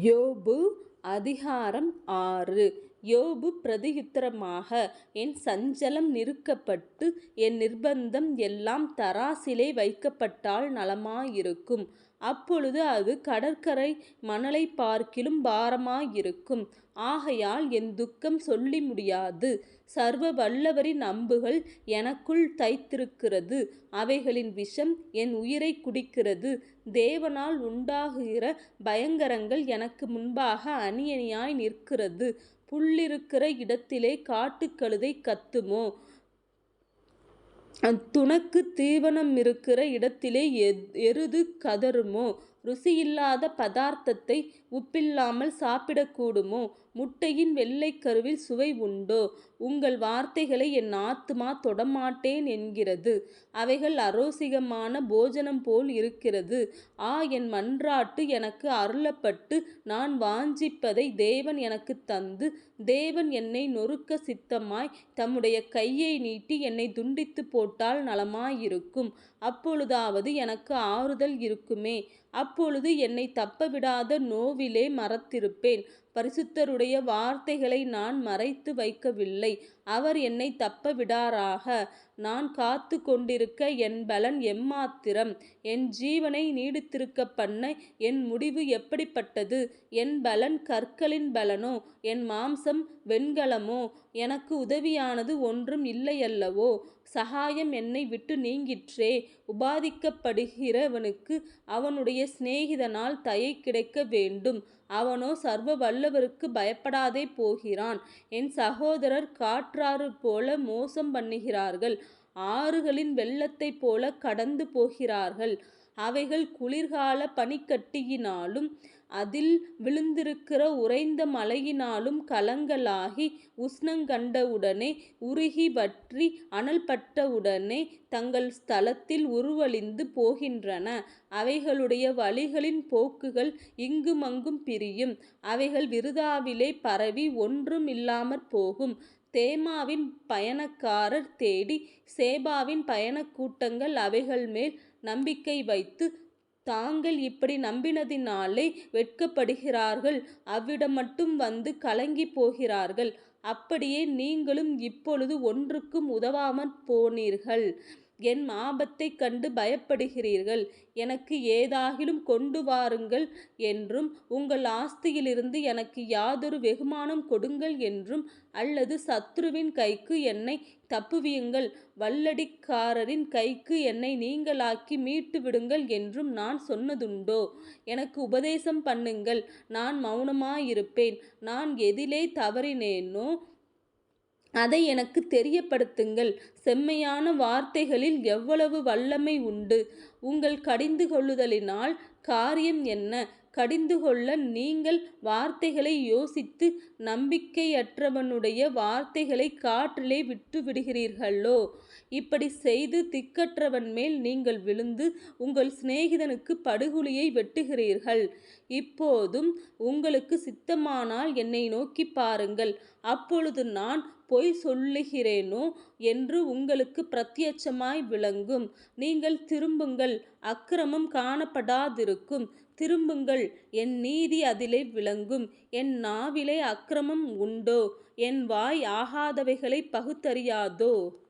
யோபு அதிகாரம் ஆறு. யோபு பிரதியுத்தரமாக என் சஞ்சலம் நிறுக்கப்பட்டு என் நிர்பந்தம் எல்லாம் தராசிலே வைக்கப்பட்டால் நலமாயிருக்கும். அப்பொழுது அது கடற்கரை மணலைப் பார்க்கிலும் பாரமாயிருக்கும். ஆகையால் என் துக்கம் சொல்லி முடியாது. சர்வ வல்லவரின் அம்புகள் எனக்குள் தைத்திருக்கிறது. அவைகளின் விஷம் என் உயிரை குடிக்கிறது. தேவனால் உண்டாகுகிற பயங்கரங்கள் எனக்கு முன்பாக அணி அணியாய் நிற்கிறது. புல்லிருக்கிற இடத்திலே காட்டுக்கழுதை கத்துமோ? துணக்கு தீவனம் இருக்கிற இடத்திலே எருது கதறுமோ? ருசியில்லாத பதார்த்தத்தை உப்பில்லாமல் சாப்பிடக்கூடுமோ? முட்டையின் வெள்ளைக்கருவில் சுவை உண்டோ? உங்கள் வார்த்தைகளை என் ஆத்துமா தொடமாட்டேன் என்கிறது. அவைகள் அரோசிகமான போஜனம் போல் இருக்கிறது. ஆ என் மன்றாட்டு எனக்கு அருளப்பட்டு நான் வாஞ்சிப்பதை தேவன் எனக்கு தந்து தேவன் என்னை நொறுக்க சித்தமாய் தம்முடைய கையை நீட்டி என்னை துண்டித்து போட்டால் நலமாயிருக்கும். அப்பொழுதாவது எனக்கு ஆறுதல் இருக்குமே? அப்பொழுது என்னை தப்பவிடாத நோவிலே மறத்திருப்பேன். பரிசுத்தருடைய வார்த்தைகளை நான் மறைத்து வைக்கவில்லை. அவர் என்னை தப்ப விடாராக நான் காத்து கொண்டிருக்க என் பலன் எம்மாத்திரம்? என் ஜீவனை நீடித்திருக்க பண்ண என் முடிவு எப்படிப்பட்டது? என் பலன் கற்களின் பலனோ? என் மாம்சம் வெண்கலமோ? எனக்கு உதவியானது ஒன்றும் இல்லையல்லவோ? சகாயம் என்னை விட்டு நீங்கிற்றே. உபாதிக்கப்படுகிறவனுக்கு அவனுடைய சிநேகிதனால் தயை கிடைக்க வேண்டும். அவனோ சர்வ வல்லவருக்கு பயப்படாதே போகிறான். என் சகோதரர் காற்றாறு போல மோசம் பண்ணுகிறார்கள். ஆறுகளின் வெள்ளத்தைப் போல கடந்து போகிறார்கள். அவைகள் குளிர்கால பனிக்கட்டியினாலும் அதில் விழுந்திருக்கிற உறைந்த மழையினாலும் கலங்கலாகி உஷ்ணங்கண்டவுடனே உருகி வற்றி அனல்பட்டவுடனே தங்கள் ஸ்தலத்தில் உருவழிந்து போகின்றன. அவைகளுடைய வழிகளின் போக்குகள் இங்குமங்கும் பிரியும். அவைகள் விருதாவிலே பரவி ஒன்றும் இல்லாமற் போகும். தேமாவின் பயணக்காரர் தேடி சேபாவின் பயணக்கூட்டங்கள் அவைகள் மேல் நம்பிக்கை வைத்து தாங்கள் இப்படி நம்பினதினாலே வெட்கப்படுகிறார்கள். அவ்விடம் மட்டும் வந்து கலங்கிப் போகிறார்கள். அப்படியே நீங்களும் இப்பொழுது ஒன்றுக்கும் உதவாமற் போனீர்கள். என் ஆபத்தைக் கண்டு பயப்படுகிறீர்கள். எனக்கு ஏதாகிலும் கொண்டு வாருங்கள் என்றும் உங்கள் ஆஸ்தியிலிருந்து எனக்கு யாதொரு வெகுமானம் கொடுங்கள் என்றும் அல்லது சத்ருவின் கைக்கு என்னை தப்புவியுங்கள். வல்லடிக்காரரின் கைக்கு என்னை நீங்களாக்கி மீட்டு விடுங்கள் என்றும் நான் சொன்னதுண்டோ? எனக்கு உபதேசம் பண்ணுங்கள். நான் மௌனமாயிருப்பேன். நான் எதிலே தவறினேனோ? அதை எனக்கு தெரியப்படுத்துங்கள். செம்மையான வார்த்தைகளில் எவ்வளவு வல்லமை உண்டு. உங்கள் கடிந்து கொள்ளுதலினால் காரியம் என்ன? கடிந்து கொள்ள நீங்கள் வார்த்தைகளை யோசித்து நம்பிக்கையற்றவனுடைய வார்த்தைகளை காற்றிலே விட்டு விடுகிறீர்களோ இப்படி செய்து திக்கற்றவன் மேல் நீங்கள் விழுந்து உங்கள் சிநேகிதனுக்கு படுகுழியை வெட்டுகிறீர்கள். இப்போதும் உங்களுக்கு சித்தமானால் என்னை நோக்கி பாருங்கள். அப்பொழுது நான் பொய் சொல்லுகிறேனோ என்று உங்களுக்கு பிரத்யட்சமாய் விளங்கும். நீங்கள் திரும்புங்கள். அக்கிரமம் காணப்படாதிருக்கும். திரும்புங்கள். என் நீதி அதிலே விளங்கும். என் நாவிலே அக்கிரமம் உண்டோ? என் வாய் ஆகாதவைகளை பகுத்தறியாதோ?